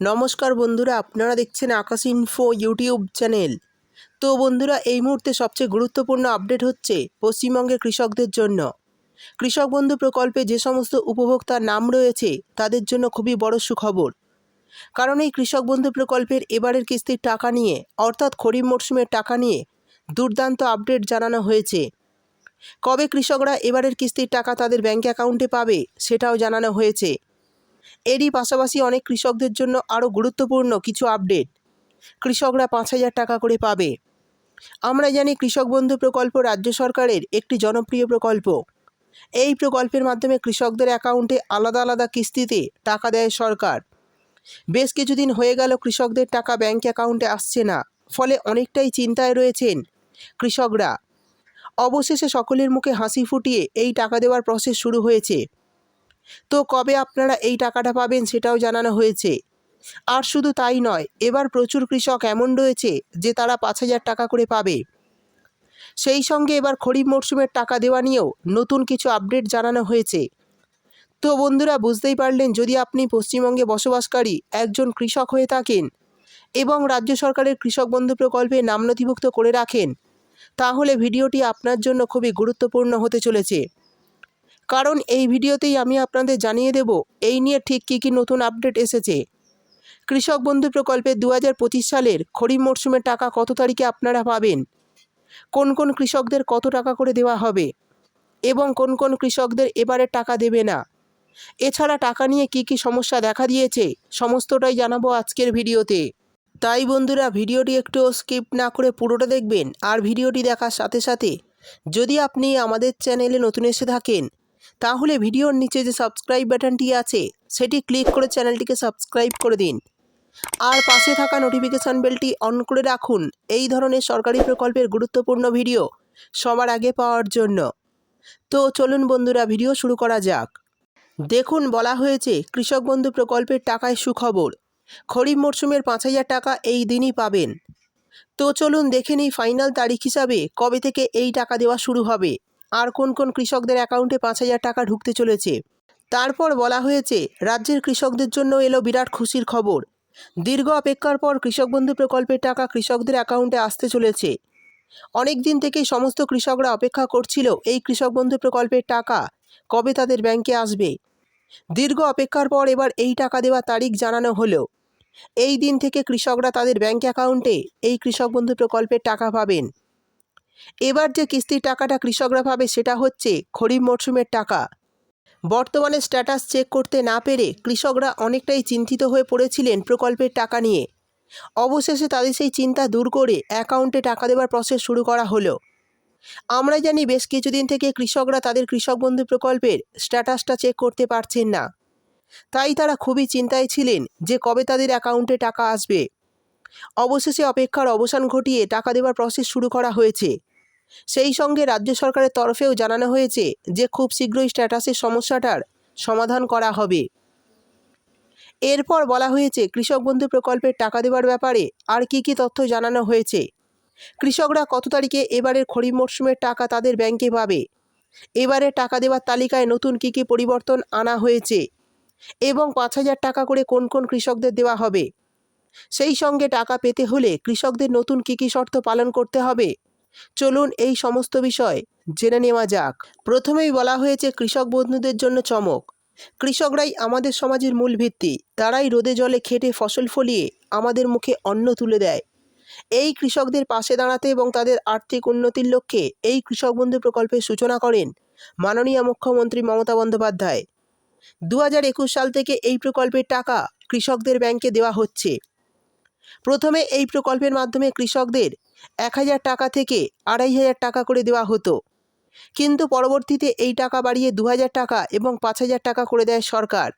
নমস্কার বন্ধুরা, আপনারা দেখছেন আকাশ ইনফো ইউটিউব চ্যানেল তো বন্ধুরা, এই মুহূর্তে সবচেয়ে গুরুত্বপূর্ণ আপডেট হচ্ছে পশ্চিমবঙ্গের কৃষকদের জন্য। কৃষক বন্ধু প্রকল্পে যে সমস্ত উপভোক্তার নাম রয়েছে, তাদের জন্য খুবই বড় সুখবর। কারণ এই কৃষক বন্ধু প্রকল্পের এবারের কিস্তির টাকা নিয়ে, অর্থাৎ খরিফ মরশুমের টাকা নিয়ে দুর্দান্ত আপডেট জানানো হয়েছে। কবে কৃষকরা এবারের কিস্তির টাকা তাদের ব্যাঙ্ক অ্যাকাউন্টে পাবে, সেটাও জানানো হয়েছে। এরই পাশাপাশি অনেক কৃষকদের জন্য আরও গুরুত্বপূর্ণ কিছু আপডেট। কৃষকরা পাঁচ হাজার টাকা করে পাবে। আমরা জানি কৃষক বন্ধু প্রকল্প রাজ্য সরকারের একটি জনপ্রিয় প্রকল্প। এই প্রকল্পের মাধ্যমে কৃষকদের অ্যাকাউন্টে আলাদা আলাদা কিস্তিতে টাকা দেয় সরকার। বেশ কিছুদিন হয়ে গেল কৃষকদের টাকা ব্যাঙ্ক অ্যাকাউন্টে আসছে না, ফলে অনেকটাই চিন্তায় রয়েছেন কৃষকরা। অবশেষে সকলের মুখে হাসি ফুটিয়ে এই টাকা দেওয়ার প্রসেস শুরু হয়েছে। তো কবে আপনারা এই টাকাটা পাবেন সেটাও জানানো হয়েছে। আর শুধু তাই নয়, এবার প্রচুর কৃষক এমন রয়েছে যে তারা পাঁচ হাজার টাকা করে পাবে। সেই সঙ্গে এবার খরিফ মরশুমের টাকা দেওয়া নিয়েও নতুন কিছু আপডেট জানানো হয়েছে। তো বন্ধুরা, বুঝতেই পারলেন, যদি আপনি পশ্চিমবঙ্গে বসবাসকারী একজন কৃষক হয়ে থাকেন এবং রাজ্য সরকারের কৃষক বন্ধু প্রকল্পে নাম নথিভুক্ত করে রাখেন, তাহলে ভিডিওটি আপনার জন্য খুবই গুরুত্বপূর্ণ হতে চলেছে। কারণ এই ভিডিওতেই আমি আপনাদের জানিয়ে দেব, এই নিয়ে ঠিক কী কী নতুন আপডেট এসেছে। কৃষক বন্ধু প্রকল্পে দু হাজার পঁচিশ সালের খরিফ মরশুমের টাকা কত তারিখে আপনারা পাবেন? কোন কোন কৃষকদের কত টাকা করে দেওয়া হবে? এবং কোন কোন কৃষকদের এবারে টাকা দেবে না? এছাড়া টাকা নিয়ে কি কি সমস্যা দেখা দিয়েছে, সমস্তটাই জানাব আজকের ভিডিওতে। তাই বন্ধুরা, ভিডিওটি একটু স্কিপ না করে পুরোটা দেখবেন, আর ভিডিওটি দেখার সাথে সাথে যদি আপনি আমাদের চ্যানেলে নতুন এসে থাকেন তাহলে ভিডিওর নিচে যে সাবস্ক্রাইব বাটনটি আছে, সেটি ক্লিক করে চ্যানেলটিকে সাবস্ক্রাইব করে দিন। আর পাশে থাকা নোটিফিকেশান বেলটি অন করে রাখুন। এই ধরনের সরকারি প্রকল্পের গুরুত্বপূর্ণ ভিডিও সবার আগে পাওয়ার জন্য। তো চলুন বন্ধুরা ভিডিও শুরু করা যাক। দেখুন, বলা হয়েছে, কৃষক বন্ধু প্রকল্পের টাকায় সুখবর। খরিফ মরশুমের পাঁচ হাজার টাকা এই দিনই পাবেন। তো চলুন দেখে নিই ফাইনাল তারিখ হিসাবে কবে থেকে এই টাকা দেওয়া শুরু হবে। আর কোন কোন কৃষকদের অ্যাকাউন্টে পাঁচ হাজার টাকা ঢুকতে চলেছে? তারপর বলা হয়েছে, রাজ্যের কৃষকদের জন্য এলো বিরাট খুশির খবর। দীর্ঘ অপেক্ষার পর কৃষক বন্ধু প্রকল্পের টাকা কৃষকদের অ্যাকাউন্টে আসতে চলেছে। অনেক দিন থেকেই সমস্ত কৃষকরা অপেক্ষা করছিল এই কৃষক বন্ধু প্রকল্পের টাকা কবে তাদের ব্যাংকে আসবে। দীর্ঘ অপেক্ষার পর এবার এই টাকা দেওয়ার তারিখ জানানো হলো। এই দিন থেকে কৃষকরা তাদের ব্যাংক অ্যাকাউন্টে এই কৃষক বন্ধু প্রকল্পের টাকা পাবেন। এবার যে কিস্তির টাকাটা কৃষকরা পাবে সেটা হচ্ছে খরিফ মরশুমের টাকা। বর্তমানে স্ট্যাটাস চেক করতে না পেরে কৃষকরা অনেকটাই চিন্তিত হয়ে পড়েছিলেন প্রকল্পের টাকা নিয়ে। অবশেষে তাদের সেই চিন্তা দূর করে অ্যাকাউন্টে টাকা দেওয়ার প্রসেস শুরু করা হলো। আমরা জানি বেশ কিছুদিন থেকে কৃষকরা তাদের কৃষক বন্ধু প্রকল্পের স্ট্যাটাসটা চেক করতে পারছেন না। তাই তারা খুবই চিন্তায় ছিলেন যে কবে তাদের অ্যাকাউন্টে টাকা আসবে। অবশেষে অপেক্ষার অবসান ঘটিয়ে টাকা দেওয়ার প্রসেস শুরু করা হয়েছে। সেই সঙ্গে রাজ্য সরকারের তরফেও জানানো হয়েছে যে, খুব শীঘ্রই স্ট্যাটাসের সমস্যাটার সমাধান করা হবে। এরপর বলা হয়েছে, কৃষক বন্ধু প্রকল্পের টাকা দেওয়ার ব্যাপারে আর কি কি তথ্য জানানো হয়েছে? কৃষকরা কত তারিখে এবারের খরিফ মরশুমের টাকা তাদের ব্যাংকে পাবে? এবারে টাকা দেওয়ার তালিকায় নতুন কি কি পরিবর্তন আনা হয়েছে? এবং পাঁচ হাজার টাকা করে কোন কোন কৃষকদের দেওয়া হবে? সেই সঙ্গে টাকা পেতে হলে কৃষকদের নতুন কী কী শর্ত পালন করতে হবে? চলুন এই সমস্ত বিষয় জেনে নেওয়া যাক। প্রথমেই বলা হয়েছে কৃষক বন্ধুদের জন্য চমক। কৃষকরাই আমাদের সমাজের মূল ভিত্তি। তারাই রোদে জলে খেটে ফসল ফলিয়ে আমাদের মুখে অন্ন তুলে দেয়। এই কৃষকদের পাশে দাঁড়াতে এবং তাদের আর্থিক উন্নতির লক্ষ্যে এই কৃষক বন্ধু প্রকল্পের সূচনা করেন মাননীয় মুখ্যমন্ত্রী মমতা বন্দ্যোপাধ্যায়। দু হাজার একুশ সাল থেকে এই প্রকল্পের টাকা কৃষকদের ব্যাংকে দেওয়া হচ্ছে। প্রথমে এই প্রকল্পের মাধ্যমে কৃষকদের এক হাজার টাকা থেকে আড়াই হাজার টাকা করে দেওয়া হতো। কিন্তু পরবর্তীতে এই টাকা বাড়িয়ে দু হাজার টাকা এবং পাঁচ হাজার টাকা করে দেয় সরকার।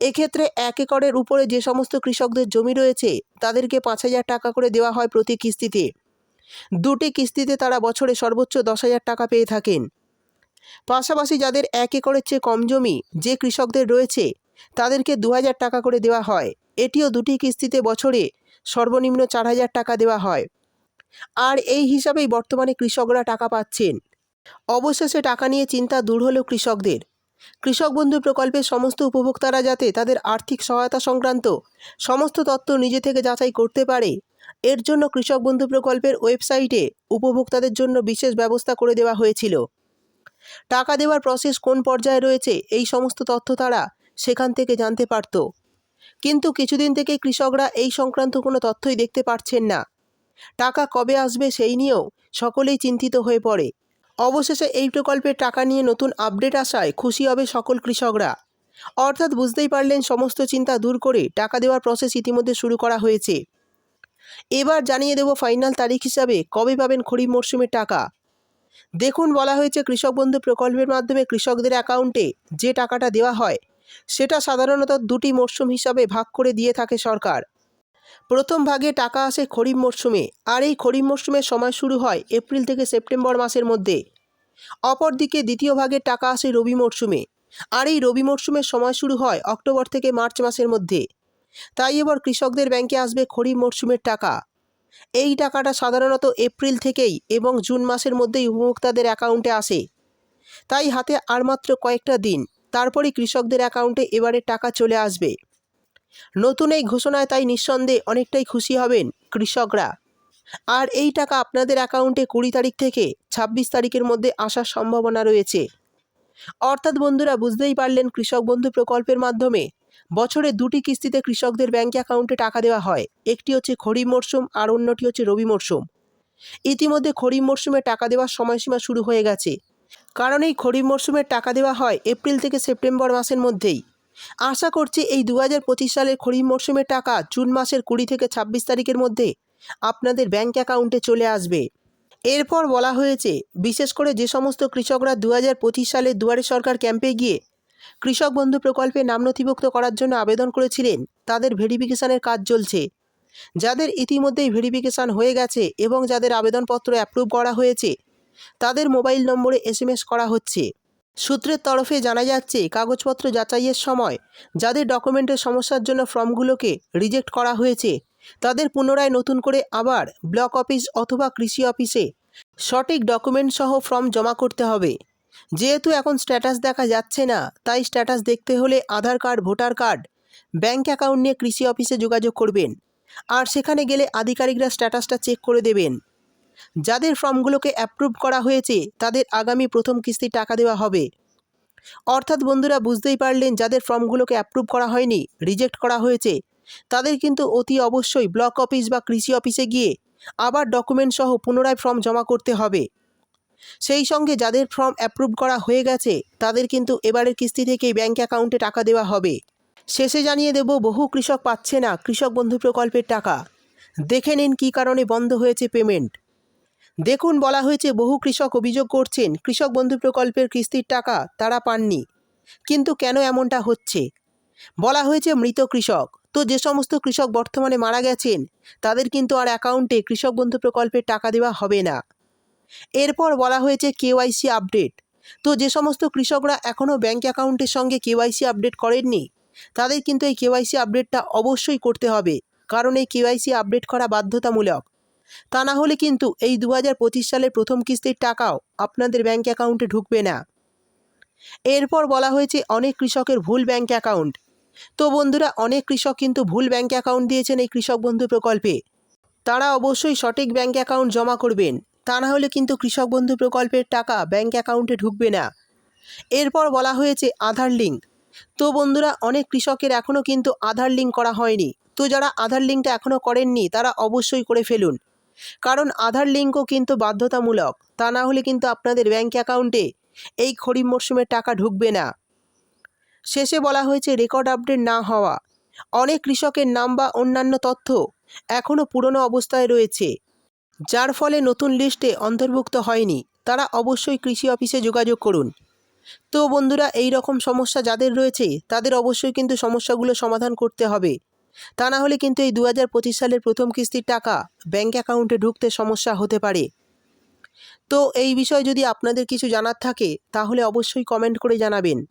এক্ষেত্রে এক একরের উপরে যে সমস্ত কৃষকদের জমি রয়েছে, তাদেরকে পাঁচ হাজার টাকা করে দেওয়া হয় প্রতি কিস্তিতে। দুটি কিস্তিতে তারা বছরে সর্বোচ্চ দশ হাজার টাকা পেয়ে থাকেন। পাশাপাশি যাদের এক একরের চেয়ে কম জমি যে কৃষকদের রয়েছে, তাদেরকে দু হাজার টাকা করে দেওয়া হয়। এটিও দুটি কিস্তিতে বছরে সর্বনিম্ন চার হাজার টাকা দেওয়া হয়। আর এই হিসাবেই বর্তমানে কৃষকরা টাকা পাচ্ছেন। অবশেষে টাকা নিয়ে চিন্তা দূর হলো কৃষকদের। কৃষক বন্ধু প্রকল্পের সমস্ত উপভোক্তারা যাতে তাদের আর্থিক সহায়তা সংক্রান্ত সমস্ত তথ্য নিজে থেকে যাচাই করতে পারে, এর জন্য কৃষক বন্ধু প্রকল্পের ওয়েবসাইটে উপভোক্তাদের জন্য বিশেষ ব্যবস্থা করে দেওয়া হয়েছিল। টাকা দেওয়ার প্রসেস কোন পর্যায়ে রয়েছে, এই সমস্ত তথ্য তারা সেখান থেকে জানতে পারত। কিন্তু কিছুদিন থেকে কৃষকরা এই সংক্রান্ত কোনো তথ্যই দেখতে পাচ্ছেন না। টাকা কবে আসবে সেই নিয়েও সকলেই চিন্তিত হয়ে পড়ে। অবশেষে এই প্রকল্পের টাকা নিয়ে নতুন আপডেট আসায় খুশি হবে সকল কৃষকরা। অর্থাৎ বুঝতেই পারলেন সমস্ত চিন্তা দূর করে টাকা দেওয়ার প্রসেস ইতিমধ্যে শুরু করা হয়েছে। এবার জানিয়ে দেব ফাইনাল তারিখ হিসাবে কবে পাবেন খরিফ মরশুমের টাকা। দেখুন বলা হয়েছে কৃষক বন্ধু প্রকল্পের মাধ্যমে কৃষকদের অ্যাকাউন্টে যে টাকাটা দেওয়া হয় সেটা সাধারণত দুটি মরশুম হিসাবে ভাগ করে দিয়ে থাকে সরকার। প্রথম ভাগে টাকা আসে খরিফ মরশুমে, আর এই খরিফ মরশুমের সময় শুরু হয় এপ্রিল থেকে সেপ্টেম্বর মাসের মধ্যে। অপরদিকে দ্বিতীয় ভাগের টাকা আসে রবি মরশুমে, আর এই রবি মরশুমের সময় শুরু হয় অক্টোবর থেকে মার্চ মাসের মধ্যে। তাই এবার কৃষকদের ব্যাংকে আসবে খরিফ মরশুমের টাকা। এই টাকাটা সাধারণত এপ্রিল থেকেই এবং জুন মাসের মধ্যেই উপভোক্তাদের অ্যাকাউন্টে আসে। তাই হাতে আর মাত্র কয়েকটা দিন। তারপরেই কৃষকদের অ্যাকাউন্টে এবারে টাকা চলে আসবে। নতুন এই ঘোষণায় তাই নিঃসন্দেহে অনেকটাই খুশি হবেন কৃষকরা। আর এই টাকা আপনাদের অ্যাকাউন্টে কুড়ি তারিখ থেকে ছাব্বিশ তারিখের মধ্যে আসার সম্ভাবনা রয়েছে। অর্থাৎ বন্ধুরা, বুঝতেই পারলেন কৃষক বন্ধু প্রকল্পের মাধ্যমে বছরে দুটি কিস্তিতে কৃষকদের ব্যাংক অ্যাকাউন্টে টাকা দেওয়া হয়। একটি হচ্ছে খরিফ মরশুম আর অন্যটি হচ্ছে রবি মরশুম। ইতিমধ্যে খরিফ মরশুমে টাকা দেওয়ার সময়সীমা শুরু হয়ে গেছে। কারণ এই খরিফ মরশুমের টাকা দেওয়া হয় এপ্রিল থেকে সেপ্টেম্বর মাসের মধ্যেই। আশা করছি এই দু হাজার পঁচিশ সালের খরিফ মরশুমের টাকা জুন মাসের কুড়ি থেকে ছাব্বিশ তারিখের মধ্যে আপনাদের ব্যাঙ্ক অ্যাকাউন্টে চলে আসবে। এরপর বলা হয়েছে, বিশেষ করে যে সমস্ত কৃষকরা দু হাজার পঁচিশ সালে দুয়ারে সরকার ক্যাম্পে গিয়ে কৃষক বন্ধু প্রকল্পে নাম নথিভুক্ত করার জন্য আবেদন করেছিলেন, তাদের ভেরিফিকেশানের কাজ চলছে। যাদের ইতিমধ্যেই ভেরিফিকেশান হয়ে গেছে এবং যাদের আবেদনপত্র অ্যাপ্রুভ করা হয়েছে তাদের মোবাইল নম্বরে এসএমএস করা হচ্ছে। সূত্রের তরফে জানা যাচ্ছে, কাগজপত্র যাচাইয়ের সময় যাদের ডকুমেন্টের সমস্যার জন্য ফর্মগুলোকে রিজেক্ট করা হয়েছে, তাদের পুনরায় নতুন করে আবার ব্লক অফিস অথবা কৃষি অফিসে সঠিক ডকুমেন্ট সহ ফর্ম জমা করতে হবে। যেহেতু এখন স্ট্যাটাস দেখা যাচ্ছে না, তাই স্ট্যাটাস দেখতে হলে Aadhaar card, voter card, bank account নিয়ে কৃষি অফিসে যোগাযোগ করবেন। আর সেখানে গেলে আধিকারিকরা স্ট্যাটাসটা চেক করে দেবেন। যাদের ফর্মগুলোকে অ্যাপ্রুভ করা হয়েছে, তাদের আগামী প্রথম কিস্তি টাকা দেওয়া হবে। অর্থাৎ বন্ধুরা বুঝতেই পারলেন, যাদের ফর্মগুলোকে অ্যাপ্রুভ করা হয়নি রিজেক্ট করা হয়েছে, তাদের কিন্তু অতি অবশ্যই ব্লক অফিস বা কৃষি অফিসে গিয়ে আবার ডকুমেন্ট সহ পুনরায় ফর্ম জমা করতে হবে। সেই সঙ্গে যাদের ফর্ম অ্যাপ্রুভ করা হয়ে গেছে, তাদের কিন্তু এবারের কিস্তি থেকেই ব্যাঙ্ক অ্যাকাউন্টে টাকা দেওয়া হবে। শেষে জানিয়ে দেব, বহু কৃষক পাচ্ছে না কৃষক বন্ধু প্রকল্পের টাকা। দেখে নিন কী কারণে বন্ধ হয়েছে পেমেন্ট দেখুন বলা হয়েছে বহু কৃষক অভিযোগ করছেন, কৃষক বন্ধু প্রকল্পের কিস্তির টাকা তারা পাননি। কিন্তু কেন এমনটা হচ্ছে? বলা হয়েছে মৃত কৃষক। তো যে সমস্ত কৃষক বর্তমানে মারা গেছেন, তাদের কিন্তু আর অ্যাকাউন্টে কৃষক বন্ধু প্রকল্পের টাকা দেওয়া হবে না। এরপর বলা হয়েছে কেওয়াইসি আপডেট। তো যে সমস্ত কৃষকরা এখনও ব্যাঙ্ক অ্যাকাউন্টের সঙ্গে কেওয়াইসি আপডেট করেননি, তাদের কিন্তু এই কেওয়াইসি আপডেটটা অবশ্যই করতে হবে। কারণ এই কেওয়াইসি আপডেট করা বাধ্যতামূলক। তা না হলে কিন্তু এই দু হাজার পঁচিশ সালের প্রথম কিস্তির টাকাও আপনাদের ব্যাঙ্ক অ্যাকাউন্টে ঢুকবে না। এরপর বলা হয়েছে অনেক কৃষকের ভুল ব্যাঙ্ক অ্যাকাউন্ট তো বন্ধুরা, অনেক কৃষক কিন্তু ভুল ব্যাঙ্ক অ্যাকাউন্ট দিয়েছেন এই কৃষক বন্ধু প্রকল্পে। তারা অবশ্যই সঠিক ব্যাঙ্ক অ্যাকাউন্ট জমা করবেন। তা না হলে কিন্তু কৃষক বন্ধু প্রকল্পের টাকা ব্যাঙ্ক অ্যাকাউন্টে ঢুকবে না। এরপর বলা হয়েছে আধার লিঙ্ক তো বন্ধুরা, অনেক কৃষকের এখনও কিন্তু আধার লিঙ্ক করা হয়নি। তো যারা আধার লিঙ্কটা এখনও করেননি, তারা অবশ্যই করে ফেলুন। কারণ আধার লিঙ্কও কিন্তু বাধ্যতামূলক। তা না হলে কিন্তু আপনাদের ব্যাঙ্ক অ্যাকাউন্টে এই খরিফ মরশুমের টাকা ঢুকবে না। শেষে বলা হয়েছে রেকর্ড আপডেট না হওয়া। অনেক কৃষকের নাম বা অন্যান্য তথ্য এখনও পুরনো অবস্থায় রয়েছে, যার ফলে নতুন লিস্টে অন্তর্ভুক্ত হয়নি। তারা অবশ্যই কৃষি অফিসে যোগাযোগ করুন। তো বন্ধুরা, এই রকম সমস্যা যাদের রয়েছে, তাদের অবশ্যই কিন্তু সমস্যাগুলো সমাধান করতে হবে। তা না হলে কিন্তু এই দু হাজার পঁচিশ সালের প্রথম কিস্তির টাকা ব্যাঙ্ক অ্যাকাউন্টে ঢুকতে সমস্যা হতে পারে। তো এই বিষয়ে যদি আপনাদের কিছু জানার থাকে, তাহলে অবশ্যই কমেন্ট করে জানাবেন।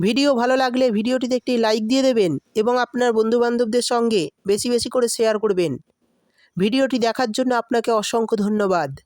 ভিডিও ভালো লাগলে ভিডিওটিতে একটি লাইক দিয়ে দেবেন এবং আপনার বন্ধুবান্ধবদের সঙ্গে বেশি বেশি করে শেয়ার করবেন। ভিডিওটি দেখার জন্য আপনাকে অসংখ্য ধন্যবাদ।